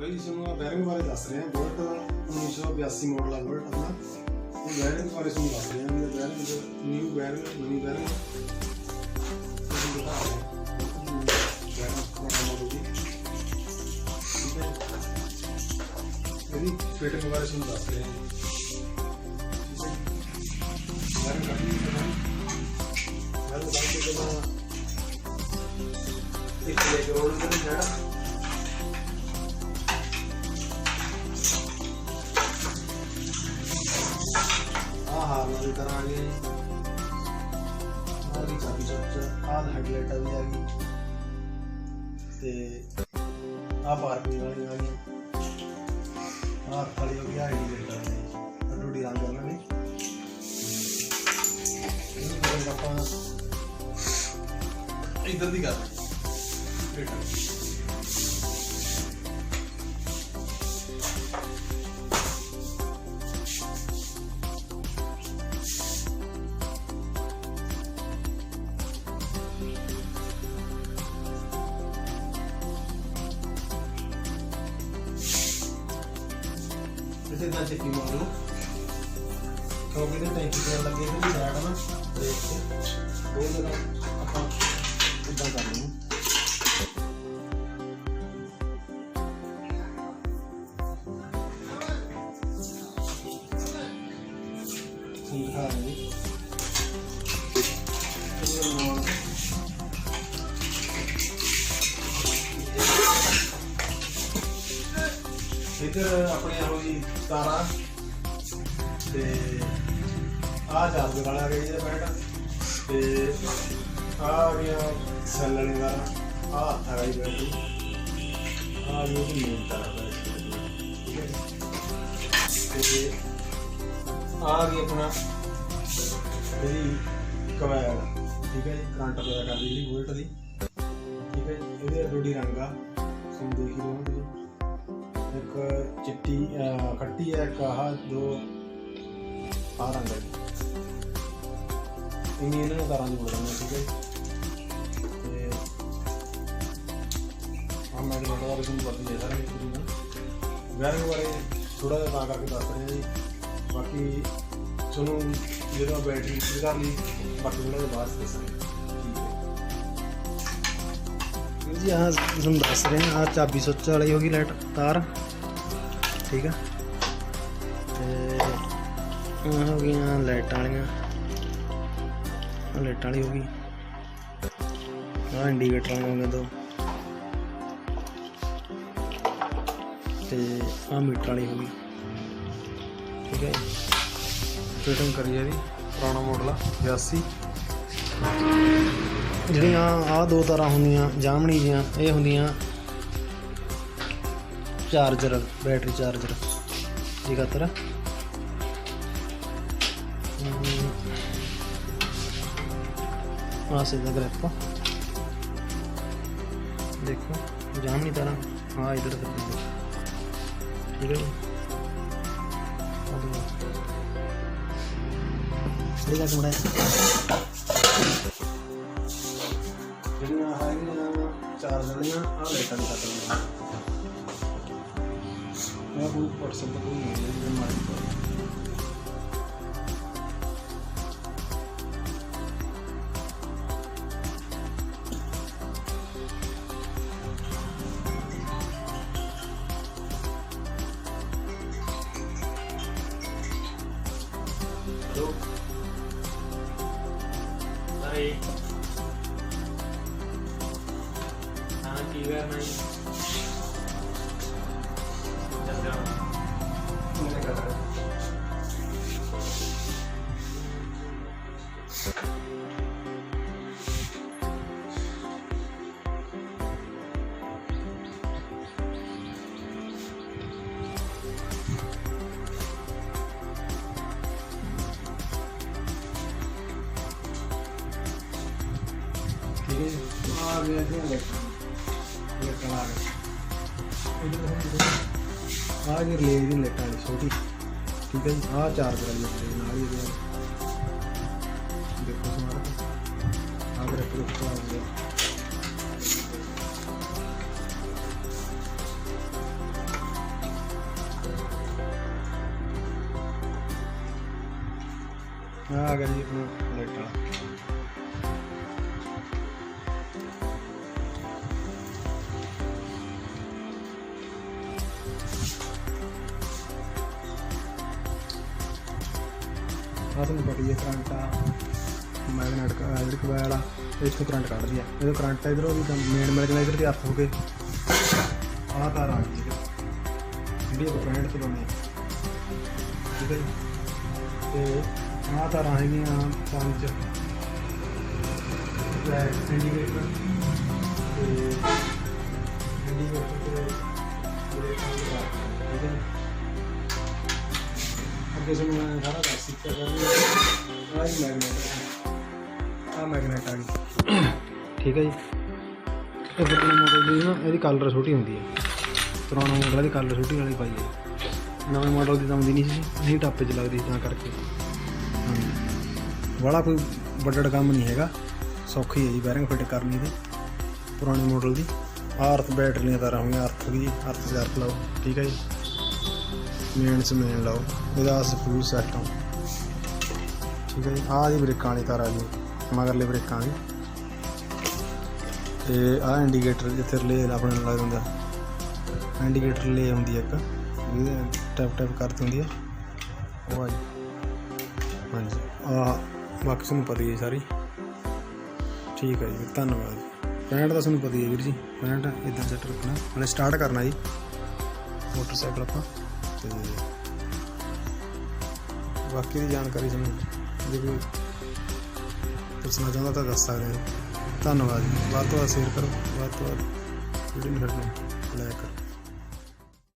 ਬਈ ਤੁਹਾਨੂੰ ਆ ਬੈਰਿੰਗ ਬਾਰੇ ਦੱਸ ਰਹੇ ਹਾਂ ਬੁਲਟ 1982 ਮਾਡਲ ਆ ਬੁਲਟ ਆਪਣਾ ਇਹ ਬੈਰਿੰਗ ਬਾਰੇ ਤੁਹਾਨੂੰ ਦੱਸ ਰਹੇ ਹਾਂ ਵੀ ਬੈਰਿੰਗ ਨਿਊ ਬੈਰਿੰਗ ਨਵੀਂ ਬੈਰਿੰਗ ਇਹਦੀ ਫਿਟਿੰਗ ਬਾਰੇ ਤੁਹਾਨੂੰ ਦੱਸ ਰਹੇ ਹਾਂ ਬੈਰਿੰਗ ਕੱਢਣੀ ਹੈ ਬੈਰਿੰਗ ਕੱਢ ਕੇ ਜਦੋਂ ਇੱਕ ਲੈ ਕੇ ਰੋਲ ਕਰਨ ਜਿਹੜਾ ਹਾਰਨ ਦੀ ਆ ਗਈ ਚਾਬੀ ਚੁੱਕ ਆਹ ਹੈਡਲਾਈਟ ਵੀ ਆ ਗਈ। ਤੇ ਆਹ ਪਾਰਕਿੰਗ ਵਾਲੀ ਆ ਗਈ, ਆਹ ਖਾਲੀ ਹੋ ਗਿਆ ਇੰਡੀਕੇਟਰ ਨੇ ਅਡੂਡੀ ਰੰਗ ਉਹਨਾਂ ਨੇ ਆਪਾਂ ਇੱਧਰ ਦੀ ਗੱਲ ਇਸੇ ਦਾ ਚੱਕੀ ਮਾਰ ਲਓ। ਕਿਉਂਕਿ ਇਹਦੇ ਟੈਂਕੀ ਤੇ ਲੱਗੇ ਤੇ ਵੀ ਨਾ, ਦੇਖ ਕੇ। ਦੋ ਜਗ੍ਹਾ ਆਪਾਂ ਇਦਾਂ ਕਰ ਲਵਾਂ ਤੁਹਾਨੂੰ ਦਿਖਾ ਜੀ। ਇੱਧਰ ਆਪਣੇ ਹੋਈ ਤਾਰਾ ਤੇ ਆ ਚਾਰਜਰ ਵਾਲਾ ਗਿਆ ਇਹਦਾ ਬੈਟ ਤੇ ਆ ਗਿਆ ਸੈੱਲ ਦਾ ਆ ਹੱਥ ਆ ਗਈ ਆ ਇਹ ਵੀ ਮੇਨ ਤਾਰਾ ਤੇ ਆ ਗਈ ਆਪਣਾ ਇਹਦੀ ਕਵੈਲ ਠੀਕ ਹੈ ਜੀ, ਕਰੰਟ ਪੈਦਾ ਕਰਦੀ ਜਿਹੜੀ ਵੋਲਟ ਦੀ। ਠੀਕ ਹੈ ਇਹਦੇ ਰੋਡੀ ਰੰਗ ਆ। ਤੁਸੀਂ ਦੇਖ ਰਹੇ ਹੋ ਇੱਕ ਚਿੱਟੀ ਖੱਟੀ ਹੈ, ਇੱਕ ਆਹ ਦੋ ਆ ਰੰਗ ਹੈ। ਇੰਨੀ ਇਹਨਾਂ ਨੂੰ ਤਾਰਾਂ ਦੀ ਬੋਲ ਦਿੰਦੇ ਠੀਕ ਹੈ। ਤੇ ਆਹ ਮੈਂ ਜਿਹੜਾ ਬਾਰੇ ਤੁਹਾਨੂੰ ਪਤਾ ਹੀ ਹੈ ਸਾਰਾ ਕੁਝ ਨਾ ਵੈਰਿੰਗ ਬਾਰੇ ਥੋੜਾ ਜਿਹਾ ਤਾਂ ਕਰਕੇ ਦੱਸ ਰਹੇ ਹਾਂ ਜੀ। ਬਾਕੀ ਤੁਹਾਨੂੰ ਜਦੋਂ ਬੈਟਰੀ ਕਰ ਲਈ, ਬਾਕੀ ਥੋੜਾ ਜਿਹਾ ਬਾਅਦ 'ਚ ਦੱਸਾਂਗੇ। ਜੀ, ਆਹ ਤੁਹਾਨੂੰ ਦੱਸ ਰਹੇ ਹਾਂ ਆਹ ਚਾਬੀ ਸੁੱਚ ਵਾਲੀ ਹੋ ਗਈ ਲਾਈਟ ਤਾਰ। ਠੀਕ ਆ। ਤੇ ਆਹ ਹੋ ਗਈਆਂ ਲਾਈਟਾਂ ਵਾਲੀਆਂ। ਆਹ ਲਾਈਟਾਂ ਵਾਲੀ ਹੋ ਗਈ। ਆਹ ਇੰਡੀਕੇਟਰ ਹੋ ਗਏ ਦੋ। ਤੇ ਆਹ ਮੀਟਰ ਵਾਲੀ ਹੋ ਗਈ। ਠੀਕ ਹੈ ਫਿਟਿੰਗ ਕਰੀ ਇਹਦੀ ਪੁਰਾਣਾ ਮਾਡਲ ਆ 82 ਜਿਹੜੀਆਂ ਆਹ ਦੋ ਤਾਰਾਂ ਹੁੰਦੀਆਂ, ਜਾਮਣੀ ਦੀਆਂ, ਇਹ ਹੁੰਦੀਆਂ ਚਾਰਜਰ, ਬੈਟਰੀ ਚਾਰਜਰ। ਜੀ ਖਾਤਰ। ਆ ਸਿੱਧਾ ਗ੍ਰਿਪ ਦੇਖੋ, ਜਾਮਣੀ ਤਾਰਾਂ। ਹਾਂ ਇਧਰ ਤੱਕ ਠੀਕ ਹੈ ਜੀ। ਆਹ ਦੇਖੋ। ਇਹ ਦਾ ਕਮਰਾ ਜਿਹੜੀਆਂ ਹੈਗੀਆਂ ਚਾਰਜਰ ਵਾਲੀਆਂ ਆ ਲਾਈਟਾਂ ਦੀ ਕੱਟ ਲਈਆਂ ਇਹ ਕੋਈ ਪਰਸੈਂਟ ਕੋਈ ਨਹੀਂ ਹੈ ਜਿਹੜੇ ਮਾਰੇ Hello. 给那边那个。ਕਲਾਕਾਰ ਆਹ ਜੀ ਰਿਲੇ ਦੀ ਛੋਟੀ ਠੀਕ ਹੈ ਜੀ ਆਹ ਚਾਰਜਰ ਵਾਲੀ ਲੈਟ ਨਾਲ ਹੀ ਇਹਦੇ ਦੇਖੋ ਸਮਾਰਟ ਆਹ ਰੱਖ ਲਓ ਆ ਗਿਆ ਆ ਗਿਆ ਜੀ ਆਪਣਾ ਲੈਟਾਂ ਆਹ ਤੁਹਾਨੂੰ ਪਤਾ ਹੈ ਕਰੰਟ ਆ। ਮੈਗਨੇਟ ਕਾ ਜਿਹੜੀ ਆ ਇਸ ਤੋਂ ਕਰੰਟ ਕੱਢਦੀ ਆ। ਜਦੋਂ ਕਰੰਟ ਇਧਰੋਂ ਵੀ ਮੇਨ ਮਿਲ ਜਾਂਦਾ ਹੱਥ ਹੋ ਕੇ। ਆਹ ਤਾਰ ਆ ਗਈ ਜਿਹੜੀ ਆਪਾਂ ਕਰੰਟ ਚਲਾਉਂਦੇ ਠੀਕ ਹੈ ਜੀ। ਤੇ ਆ ਤਾਰਾਂ ਹੈਗੀਆਂ ਪੰਜ। ਬੈਕ ਇੰਡੀਕੇਟਰ ਤੇ ਇੰਡੀਕੇਟਰ ਤੇ ਜਿਹੜੇ ਪੰਜ ਤਾਰ। ਠੀਕ ਹੈ ਅੱਗੇ ਸਾਨੂੰ ਸਾਰਾ ਦੱਸ ਦਿੱਤਾ। ਕਰ ਆਹ ਮੈਗਨੇਟ ਆ ਮੈਗਨੇਟ ਆ ਗਈ। ਠੀਕ ਹੈ ਜੀ। ਇਹ ਪੁਰਾਣੇ ਮਾਡਲ ਦੀ ਨਾ ਇਹਦੀ ਕਲਰ ਛੋਟੀ ਹੁੰਦੀ ਹੈ। ਪੁਰਾਣਾ ਮਾਡਲ ਦੀ ਕਲਰ ਛੋਟੀ ਵਾਲੀ ਪਾਈ ਹੈ। ਨਵੇਂ ਮਾਡਲ ਦੀ ਤਾਂ ਆਉਂਦੀ ਨਹੀਂ ਸੀ, ਨਹੀਂ ਟਾਪੇ 'ਚ ਲੱਗਦੀ ਤਾਂ ਕਰਕੇ। ਹਾਂਜੀ। ਬੜਾ ਕੋਈ ਵੱਡਾ ਕੰਮ ਨਹੀਂ ਹੈਗਾ, ਸੌਖੀ ਹੈ ਜੀ ਬੈਰਿੰਗ ਫਿੱਟ ਕਰਨੀ ਦੀ ਪੁਰਾਣੇ ਮਾਡਲ ਦੀ। ਆਰਥ ਬੈਟਰੀਆਂ ਬੈਟਰੀ ਦੀਆਂ ਆਰਥ ਦੀ ਆਰਥ ਵੀ ਲਾਓ, ਠੀਕ ਹੈ ਜੀ। ਮੇਨ ਸ ਮੇਨ ਲਾਓ, ਇਹਦਾ ਸਪੂਲ ਸਿਸਟਮ ਠੀਕ ਹੈ ਜੀ। ਆਹ ਦੀ ਬ੍ਰੇਕਾਂ ਵਾਲੀ ਤਾਰ ਆ ਗਈ ਮਗਰਲੇ ਬ੍ਰੇਕਾਂ ਦੀ ਤੇ ਆਹ ਇੰਡੀਕੇਟਰ ਜਿੱਥੇ ਰਿਲੇ ਆਪਣੇ ਨਾਲ ਲੱਗ ਹੁੰਦਾ ਇੰਡੀਕੇਟਰ ਰਿਲੇ ਹੁੰਦੀ ਹੈ ਇੱਕ। ਇਹਦੇ ਟੈਪ ਟੈਪ ਕਰਦੀ ਹੁੰਦੀ ਹੈ ਉਹ ਆ ਜੀ। ਹਾਂਜੀ। ਆ ਬਾਕੀ ਤੁਹਾਨੂੰ ਪਤਾ ਹੀ ਹੈ ਸਾਰੀ। ਠੀਕ ਹੈ ਜੀ, ਧੰਨਵਾਦ। ਪੈਂਟ ਦਾ ਤੁਹਾਨੂੰ ਪਤਾ ਹੀ ਹੈ ਵੀਰ ਜੀ। ਪੈਂਟ ਇਦਾਂ ਸੈੱਟ ਰੱਖਣਾ। ਹਲੇ ਸਟਾਰਟ ਕਰਨਾ ਜੀ। ਮੋਟਰਸਾਈਕਲ ਆਪਾਂ। ਤੇ ਬਾਕੀ ਦੀ ਜਾਣਕਾਰੀ ਸਮਝ ਜੇ ਕੋਈ ਦੱਸਣਾ ਚਾਹੁੰਦਾ ਤਾਂ ਦੱਸ ਸਕਦੇ ਹੋ। ਧੰਨਵਾਦ ਜੀ। ਵੱਧ ਤੋਂ ਵੱਧ ਸ਼ੇਅਰ ਕਰੋ। ਵੱਧ ਤੋਂ ਵੱਧ ਵੀਡੀਓ ਨੂੰ ਲਾਇਕ ਕਰੋ।